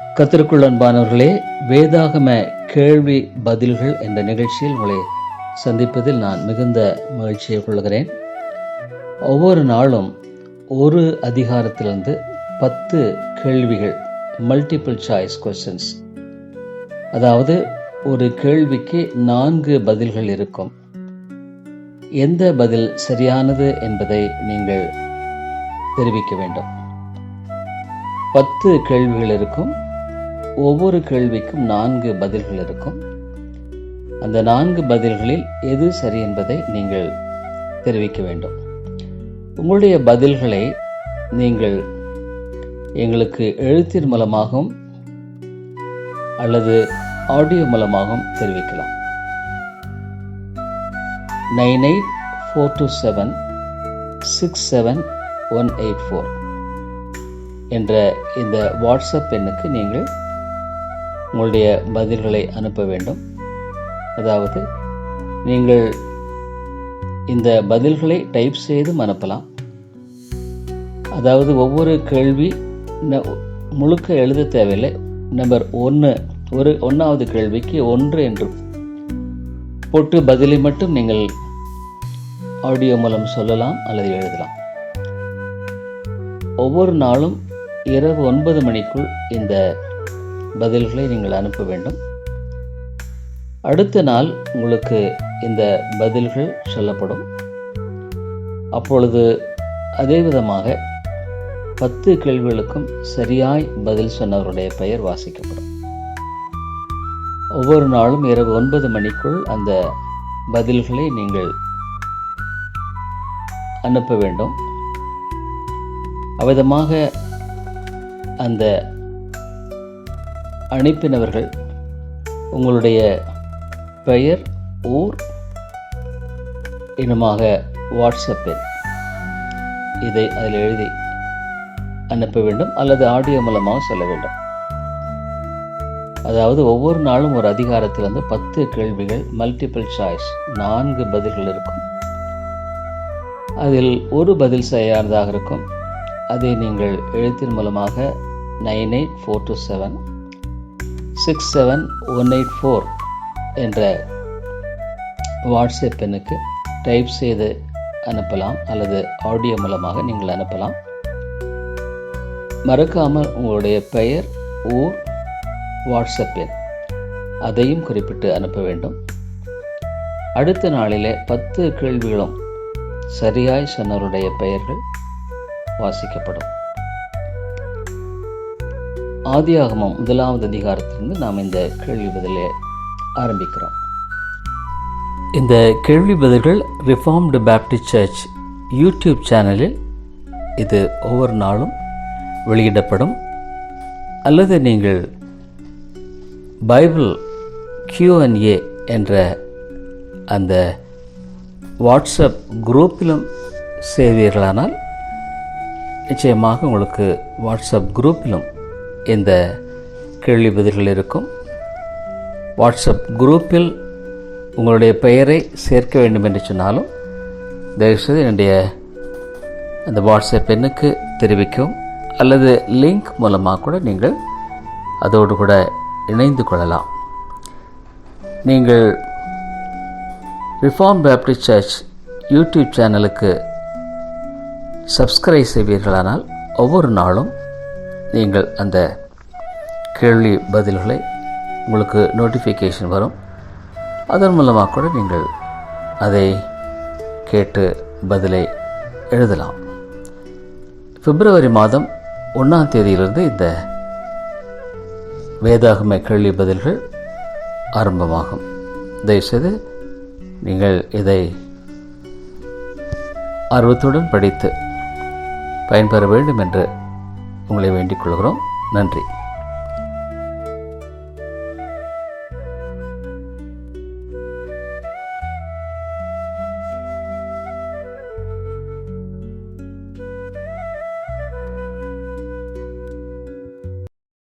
கத்திற்குள் அன்பானவர்களே வேதாகம கேள்வி பதில்கள் என்ற நிகழ்ச்சியில் உங்களை சந்திப்பதில் நான் மிகுந்த மகிழ்ச்சியை கொள்கிறேன். ஒவ்வொரு நாளும் ஒரு அதிகாரத்திலிருந்து பத்து கேள்விகள் மல்டிபிள் சாய்ஸ் கொஸ்டின்ஸ் அதாவது ஒரு கேள்விக்கு நான்கு பதில்கள் இருக்கும். எந்த பதில் சரியானது என்பதை நீங்கள் தெரிவிக்க வேண்டும். பத்து கேள்விகள் இருக்கும். ஒவ்வொரு கேள்விக்கும் நான்கு பதில்கள் இருக்கும். அந்த நான்கு பதில்களில் எது சரி என்பதை நீங்கள் தெரிவிக்க வேண்டும். உங்களுடைய பதில்களை நீங்கள் எங்களுக்கு எழுத்தின் மூலமாகவும் அல்லது ஆடியோ மூலமாகவும் தெரிவிக்கலாம். Nine eight four two seven six seven one eight four என்ற இந்த வாட்ஸ்அப் எண்ணுக்கு நீங்கள் உங்களுடைய பதில்களை அனுப்ப வேண்டும். அதாவது நீங்கள் இந்த பதில்களை டைப் செய்தும் அனுப்பலாம் அதாவது ஒவ்வொரு கேள்வி முழுக்க எழுத தேவையில்லை. நம்பர் ஒன்று ஒரு ஒன்றாவது கேள்விக்கு ஒன்று என்று போட்டு பதிலை மட்டும் நீங்கள் ஆடியோ மூலம் சொல்லலாம் அல்லது எழுதலாம். ஒவ்வொரு நாளும் இரவு ஒன்பது மணிக்குள் இந்த பதில்களை நீங்கள் அனுப்ப வேண்டும். அடுத்த நாள் உங்களுக்கு இந்த பதில்கள் சொல்லப்படும். அப்பொழுது அதே விதமாக பத்து கேள்விகளுக்கும் சரியாய் பதில் சொன்னவருடைய பெயர் வாசிக்கப்படும். ஒவ்வொரு நாளும் இரவு ஒன்பது மணிக்குள் அந்த பதில்களை நீங்கள் அனுப்ப வேண்டும். அவ்விதமாக அந்த அனுப்பினவர்கள். உங்களுடைய பெயர் ஊர் இனமாக வாட்ஸ்அப்பில் இதை அதில் எழுதி அனுப்ப வேண்டும் அல்லது ஆடியோ மூலமாக சொல்ல வேண்டும். அதாவது ஒவ்வொரு நாளும் ஒரு அதிகாரத்தில் வந்து பத்து கேள்விகள் மல்டிபிள் சாய்ஸ் நான்கு பதில்கள் இருக்கும். அதில் ஒரு பதில் சரியானதாக இருக்கும். அதை நீங்கள் எழுத்தின் மூலமாக nine eight four two seven six seven one eight four என்ற வாட்ஸ்அப் எண்ணுக்கு டைப் செய்து அனுப்பலாம் அல்லது ஆடியோ மூலமாக நீங்கள் அனுப்பலாம். மறக்காமல் உங்களுடைய பெயர் ஊர் வாட்ஸ்அப் எண் அதையும் குறிப்பிட்டு அனுப்ப வேண்டும். அடுத்த நாளிலே பத்து கேள்விகளும் சரியாய் சொன்னவருடைய பெயர்கள் வாசிக்கப்படும். ஆதியாகமம் முதலாவது அதிகாரத்திலிருந்து நாம் இந்த கேள்வி பதிலை ஆரம்பிக்கிறோம். இந்த கேள்வி பதில்கள் ரிஃபார்ம்டு பேப்டிஸ்ட் சர்ச் யூடியூப் சேனலில் இது ஒவ்வொரு நாளும் வெளியிடப்படும். அல்லது நீங்கள் பைபிள் கியூஎன்ஏ என்ற அந்த வாட்ஸ்அப் குரூப்பிலும் செய்வீர்களானால் நிச்சயமாக உங்களுக்கு வாட்ஸ்அப் குரூப்பிலும் இந்த கேள்வி பதில்கள் இருக்கும். வாட்ஸ்அப் குரூப்பில் உங்களுடைய பெயரை சேர்க்க வேண்டும் என்று சொன்னாலும் தயவுசெய்து என்னுடைய அந்த வாட்ஸ்அப் எண்ணுக்கு தெரிவிக்கவும் அல்லது லிங்க் மூலமாக கூட நீங்கள் அதோடு கூட இணைந்து கொள்ளலாம். நீங்கள் ரிஃபார்ம் பேப்டிஸ்ட் சர்ச் யூடியூப் சேனலுக்கு சப்ஸ்கிரைப் செய்வீர்களானால் ஒவ்வொரு நாளும் நீங்கள் அந்த கேள்வி பதில்களை உங்களுக்கு நோட்டிஃபிகேஷன் வரும். அதன் மூலமாக கூட நீங்கள் அதை கேட்டு பதிலை எழுதலாம். பிப்ரவரி மாதம் ஒன்றாம் தேதியிலிருந்து இந்த வேதாகம கேள்வி பதில்கள் ஆரம்பமாகும். தயவுசெய்து நீங்கள் இதை ஆர்வத்துடன் படித்து பயன்பெற வேண்டும் என்று உங்களை வேண்டிக் கொள்கிறோம். நன்றி.